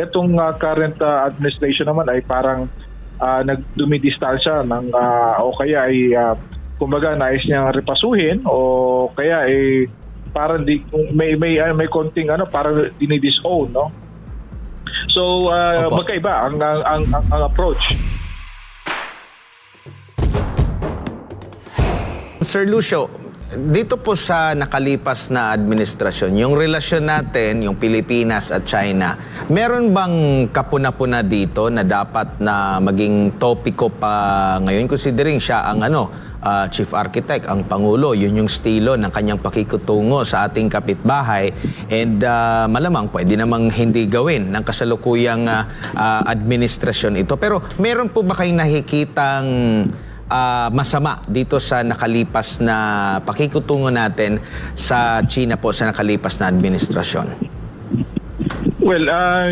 Itong ah, current ah, administration naman ay parang uh, nagdumidistansya ng ah, o kaya ay ah, kumbaga nais niyang repasuhin o kaya ay parang di, may may may konting ano parang dinidisown no so ah, Opo. magkaiba ang ang, ang, ang, ang approach Sir Lucio, dito po sa nakalipas na administrasyon, yung relasyon natin, yung Pilipinas at China, meron bang kapuna-puna dito na dapat na maging topiko pa ngayon considering siya ang ano, ah, chief architect, ang pangulo, yun yung estilo ng kanyang pakikutungo sa ating kapitbahay and ah, malamang pwede namang hindi gawin ng kasalukuyang ah, ah, administrasyon ito. Pero meron po ba kayong nakikitang ah, masama dito sa nakalipas na pakikutungo natin sa China po sa nakalipas na administrasyon? Well,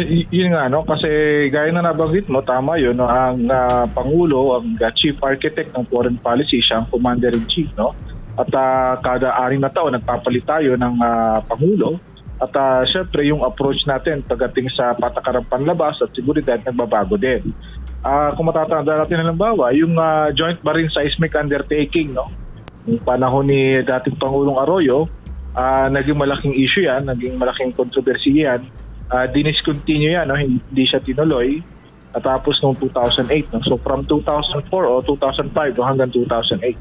y- yun nga, no? kasi gaya na nabanggit mo, tama yun, no? ang ah, Pangulo, ang ah, Chief Architect ng Foreign Policy, siya ang Commander-in-Chief. No? At ah, kada aring na taon, nagpapalit tayo ng ah, Pangulo. At ah, syempre, yung approach natin pagdating sa patakarang panlabas at seguridad, nagbabago din. Ah, kung matatanda natin halimbawa, yung ah, Joint Marine Seismic Undertaking, no? yung panahon ni dating Pangulong Arroyo, ah, naging malaking issue yan, naging malaking kontrobersi yan. Uh, diniscontinue yan, no? hindi siya tinuloy. At tapos noong 2008. No? So from 2004 o 2005 no? hanggang 2008.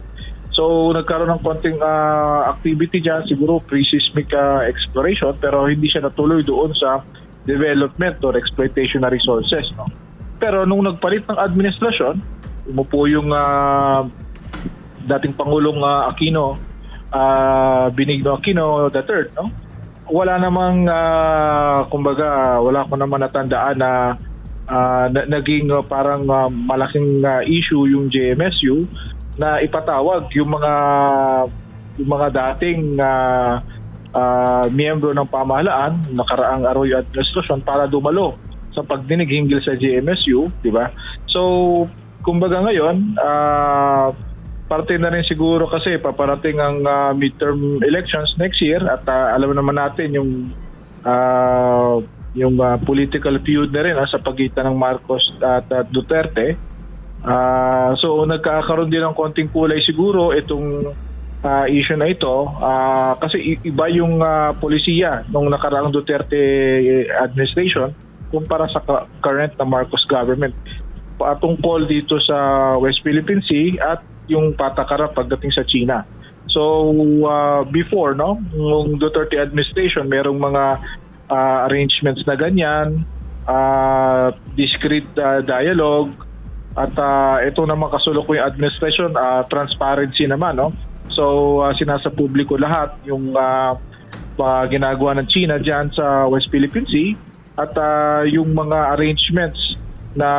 So nagkaroon ng konting ah, activity dyan, siguro pre-seismic ah, exploration, pero hindi siya natuloy doon sa development or exploitation na resources. No? Pero nung nagpalit ng administrasyon, umupo yung ah, dating Pangulong ah, Aquino, ah, Benigno Aquino III, no? Wala namang, ah, kumbaga, wala ko naman natandaan na ah, na- naging ah, parang ah, malaking ah, issue yung JMSU na ipatawag yung mga yung mga dating ah, ah, miyembro ng pamahalaan nakaraang Arroyo administration para dumalo sa pagdinig hinggil sa JMSU, di ba? So, kumbaga ngayon, ah, parte na rin siguro kasi paparating ang ah, midterm elections next year at ah, alam naman natin yung ah, yung ah, political feud na rin ah, sa pagitan ng Marcos at ah, Duterte. Ah, so nagkakaroon din ng konting kulay siguro itong ah, issue na ito Ah, kasi iba yung ah, polisiya nung nakaraang Duterte administration kumpara sa current na Marcos government patungkol dito sa West Philippine Sea at yung patakaran pagdating sa China. So uh, before no, ng Duterte administration merong mga uh, arrangements na ganyan, uh, discreet uh, dialogue at uh, ito naman kasulukuyang administration uh, transparency naman no. So uh, sinasa publiko lahat yung uh, mga ginagawa ng China diyan sa West Philippine Sea at ah, yung mga arrangements na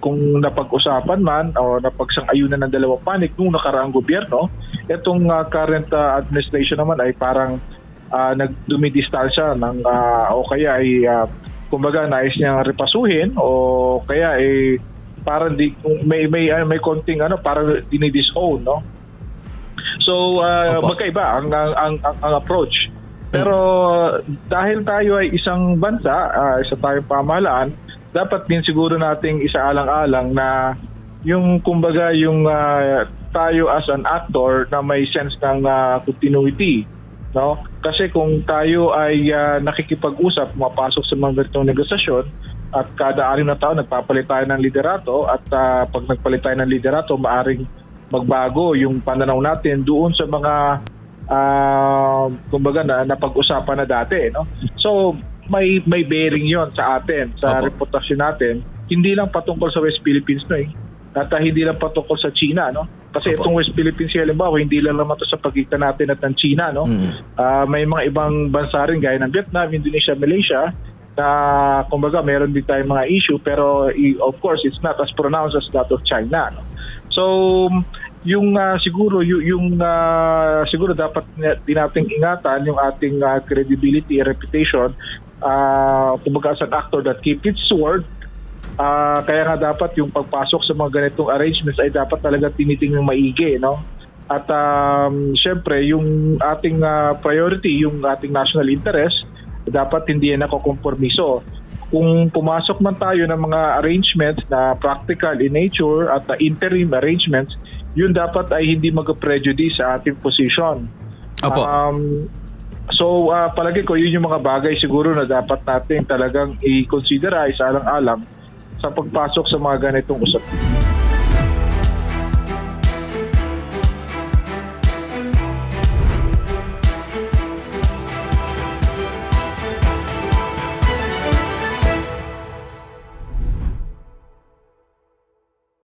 kung napag-usapan man o napagsang-ayunan ng dalawang panig nung nakaraang gobyerno, itong ah, current ah, administration naman ay parang uh, nagdumidistansya ng ah, o kaya ay ah, kumbaga nais niyang repasuhin o kaya ay parang di, may may ah, may konting ano parang dinidisown no? So uh, magkaiba ang ang, ang ang ang approach. Pero dahil tayo ay isang bansa, ah, isa tayong pamahalaan, dapat din siguro nating isaalang-alang na yung kumbaga yung ah, tayo as an actor na may sense ng ah, continuity no? Kasi kung tayo ay ah, nakikipag-usap mapasok sa mga ganitong negosasyon at kada anim na taon nagpapalit tayo ng liderato. At ah, pag nagpalit tayo ng liderato maaring magbago yung pananaw natin doon sa mga ah, kumbaga na napag-usapan na dati no? So may may bearing yon sa atin sa Opo. reputasyon natin. Hindi lang patungkol sa West Philippines no eh. At ah, hindi lang patungkol sa China no? Kasi Opo. itong West Philippines halimbawa hindi lang naman to sa pagitan natin at ng China no? Mm. Ah, may mga ibang bansa rin gaya ng Vietnam, Indonesia, Malaysia na kumbaga meron din tayong mga issue pero of course it's not as pronounced as that of China. No? So yung ah, siguro yung, ah, siguro dapat din nating ingatan yung ating ah, credibility, reputation uh, kumbaga as an actor that keep its word Ah, kaya nga dapat yung pagpasok sa mga ganitong arrangements ay dapat talaga tinitingnan maigi, no? At um, syempre, yung ating ah, priority, yung ating national interest, dapat hindi yan nakokompromiso. kung pumasok man tayo ng mga arrangements na practical in nature at uh, interim arrangements, yun dapat ay hindi mag-prejudice sa ating position. Opo. Um, so, uh, palagi ko, yun yung mga bagay siguro na dapat natin talagang i-consider ay sa alang-alang sa pagpasok sa mga ganitong usap.